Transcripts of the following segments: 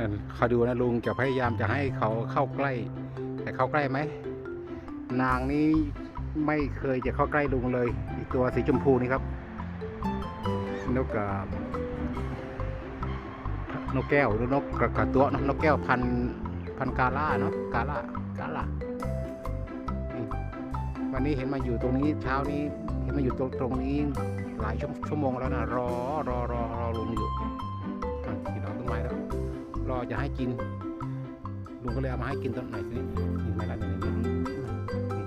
นั่นคอยดูนะลุงจะพยายามจะให้เขาเข้าใกล้ แต่เข้าใกล้ไหม นางนี้ไม่เคยจะเข้าใกล้ลุงเลยอีกตัวสีชมพูนี่ครับ นกกับนกแก้วหรือนกกระกระตัวนอะนกแก้วพันพันกาล่าเนาะกาล่ากาล่าวันนี้เห็นมาอยู่ตรงนี้เช้านี้เห็นมาอยู่ตรงตรงนี้หลายชชั่วโมงแล้วนะรอรอรอ จะให้กินลุงก็เลยเอามาให้กินตอนไหนสินี่ไม่ละนี่นี่นี่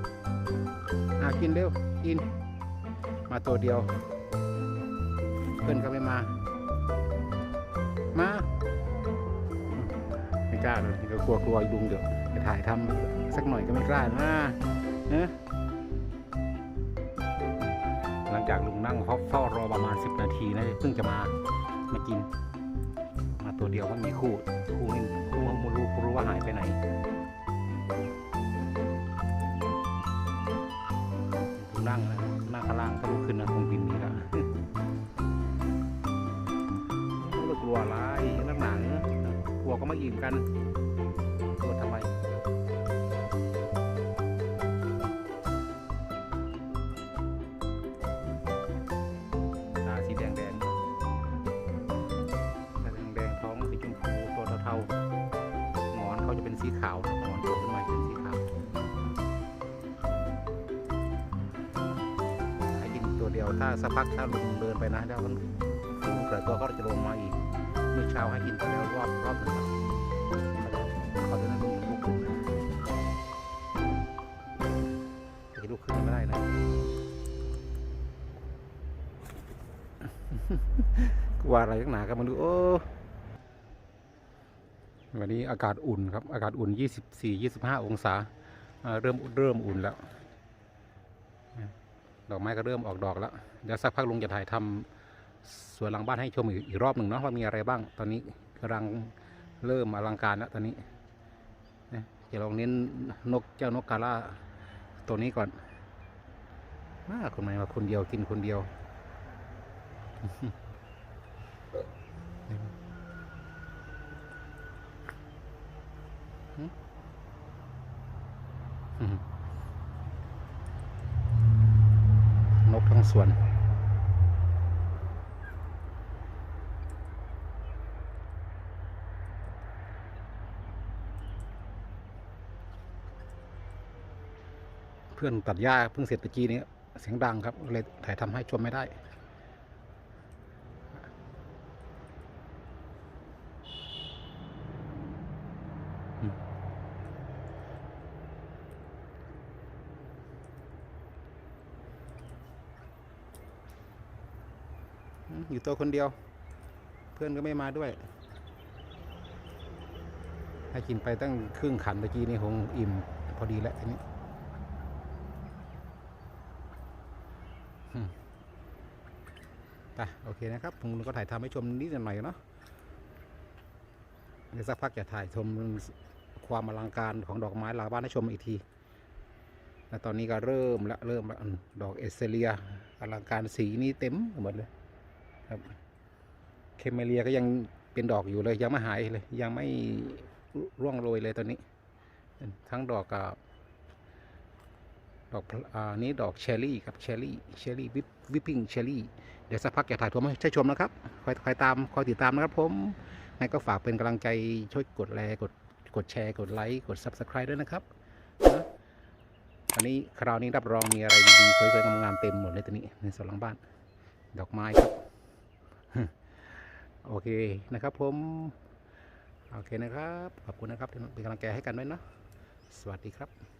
อะกินเร็วกิน มาตัวเดียว เพื่อนก็ไม่มา มาไม่กล้าเลยก็กลัวกลัวลุงเดี๋ยวไปถ่ายทำสักหน่อยก็ไม่กล้านะเนอะหลังจากลุงนั่งเฝ้ารอประมาณ 10 นาทีนะเพิ่งจะมามากิน ตัวเดียวก็มีคู่คู่นึงคู่ไม่รู้รู้ว่าหายไปไหนลุงนั่งนะนั่งข้างล่างก็ลุกขึ้นนะคงบินหนี้แล้วเรากลัวอะไรนักหนังกลัวก็ไม่อิ่มกัน สีขาวหงอนโตขึ้นมาเป็นสีขาวให้กินตัวเดียวถ้าสักพักถ้าลุงเดินไปนะแล้วมันฝูงเกิดตัวก็จะลงมาอีกเมื่อเช้าให้กินไปแล้วรอบรอบหนึ่งเขาจะนั่งดูลูกขึ้นจะลูกขึ้นไม่ได้นะกลัวอะไรนักหนากันมาดูโอ้ วันนี้อากาศอุ่นครับ อากาศอุ่น 24 25 องศา เริ่มเริ่มอุ่นแล้ว ดอกไม้ก็เริ่มออกดอกแล้ว เดี๋ยวสักพักลุงจะถ่ายทำสวนหลังบ้านให้ชมอีกอีกรอบหนึ่งเนาะว่ามีอะไรบ้าง ตอนนี้กำลังเริ่มอลังการแล้วตอนนี้จะลองเน้นนกเจ้านกกาล่าตัวนี้ก่อน มาคนใหม่มาคนเดียวกินคนเดียว กทั้งสวน เพื่อนตัดหญ้าเพิ่งเสร็จตะกี้นี้เสียงดังครับเลยถ่ายทำให้ชมไม่ได้ อยู่ตัวคนเดียว เพื่อนก็ไม่มาด้วย ให้กินไปตั้งครึ่งขันตะกี้นี่คงอิ่มพอดีแล้วทีนี้ไปโอเคนะครับผมก็ถ่ายทำให้ชมนิดหน่อยเนาะเดี๋ยวสักพักจะถ่ายชมความอลังการของดอกไม้ลาบ้านให้ชมอีกทีแล้วตอนนี้ก็เริ่มละเริ่มละดอกเอสเซเลียอลังการสีนี่เต็มหมดเลย ครับ เคมเมเลียก็ยังเป็นดอกอยู่เลยยังไม่หายเลย ยังไม่ร่วงโรยเลยตอนนี้ ทั้งดอกกับดอกอ่านี้ดอกเชอรี่ครับเชอรี่เชอรี่วิปวิปปิ้งเชอรี่เดี๋ยวสักพักจะถ่ายทวมให้ชมนะครับคอยคอยตามคอยติดตามนะครับผมงั้นก็ฝากเป็นกำลังใจช่วยกดแลกดกดแชร์กดไลค์กด subscribe ด้วยนะครับนะอันนี้คราวนี้รับรองมีอะไรดีๆสวยๆงามๆเต็มหมดเลยตัวนี้ในสวนหลังบ้าน ดอกไม้ครับ โอเคนะครับผม โอเคนะครับ ขอบคุณนะครับเป็นกำลังใจให้กันด้วยเนาะสวัสดีครับ